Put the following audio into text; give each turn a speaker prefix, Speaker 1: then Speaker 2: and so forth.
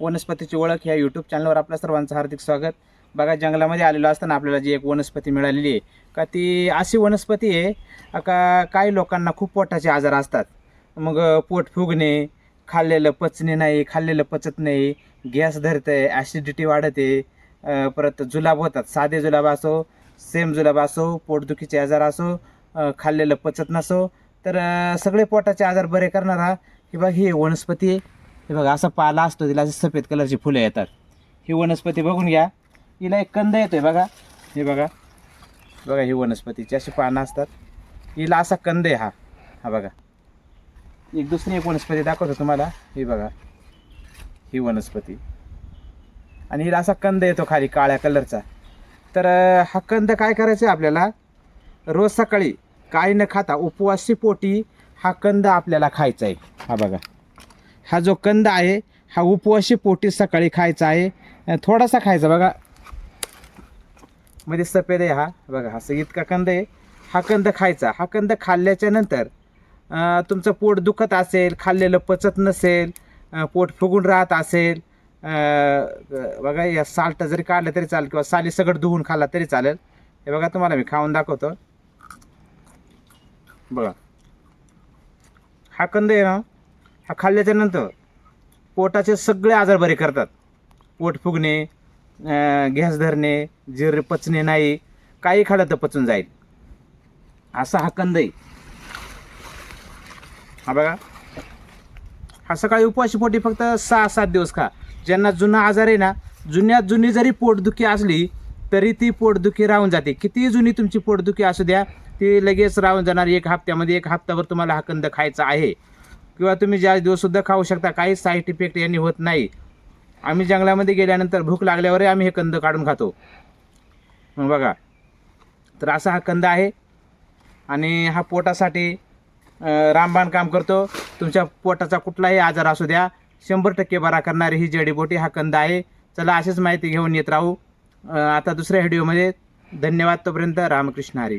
Speaker 1: वनस्पतीची ओळख ह्या यूट्यूब चॅनलवर आपल्या सर्वांचं हार्दिक स्वागत. बघा जंगलामध्ये आलेलो असताना आपल्याला जी एक वनस्पती मिळालेली आहे का ती अशी वनस्पती आहे का काही लोकांना खूप पोटाचे आजार असतात. मग पोट फुगणे खाल्लेलं पचणे नाही खाल्लेलं पचत नाही गॅस धरते ॲसिडिटी वाढते परत जुलाब होतात. साधे जुलाब असो सेम जुलाब असो पोटदुखीचे आजार असो खाल्लेलं पचत नसो तर सगळे पोटाचे आजार बरे करणारा ही बघ ही वनस्पती आहे. हे बघा असा पाला असतो तिला असे सफेद कलरची फुलं येतात. ही वनस्पती बघून घ्या. हिला एक कंद येतोय बघा. हे बघा. बघा ही वनस्पतीची अशी पानं असतात. हिला असा कंद आहे हा. हा बघा. एक दुसरी एक वनस्पती दाखवतो तुम्हाला. ही बघा. ही वनस्पती. आणि हिला असा कंद येतो खाली काळ्या कलरचा. तर हा कंद काय करायचा आहे आपल्याला? रोज सकाळी काही न खाता उपवासी पोटी हा कंद आपल्याला खायचा आहे. हा बघा. हा जो कंद आहे हा उपवासी पोटी सकाळी खायचा आहे. थोडासा खायचा बघा. मध्ये सफेद आहे हा. बघा असं इतका कंद आहे. हा कंद खायचा. हा कंद खाल्ल्याच्या नंतर तुमचं पोट दुखत असेल खाल्लेलं पचत नसेल पोट फुगून राहत असेल बघा या साल्टा जरी काढलं तरी चालेल किंवा साली सगळं धुवून खाल्ला तरी चालेल. हे बघा तुम्हाला मी खाऊन दाखवतो. बघा. हा कंद आहे ना हा खाल्ल्याच्या नंतर पोटाचे सगळे आजार बरे करतात. पोट फुगणे गॅस धरणे जीर पचणे नाही काही खाल्लं तर पचून जाईल. असा हा कंद आहे. हा बघा. हा सकाळी उपवाशी पोटी फक्त सहा सात दिवस खा. ज्यांना जुना आजार आहे ना जुन्या जुनी जरी पोटदुखी असली तरी ती पोटदुखी राहून जाते. किती जुनी तुमची पोटदुखी असू द्या ती लगेच राहून जाणार. एक हप्त्यामध्ये एक हप्ताभर तुम्हाला हा कंद खायचा आहे. किंवा तुम्ही ज्या दिवससुद्धा खाऊ शकता काही साईड इफेक्ट यांनी होत नाही. आम्ही जंगलामध्ये गेल्यानंतर भूक लागल्यावरही आम्ही हे कंद काढून खातो. बघा. तर असा हा कंद आहे आणि हा पोटासाठी रामबाण काम करतो. तुमच्या पोटाचा कुठलाही आजार असू द्या शंभर टक्के बरा करणारी ही जडीबोटी हा कंद आहे. चला अशीच माहिती घेऊन येत राहू. आता दुसऱ्या व्हिडिओमध्ये धन्यवाद तोपर्यंत. रामकृष्ण हरी.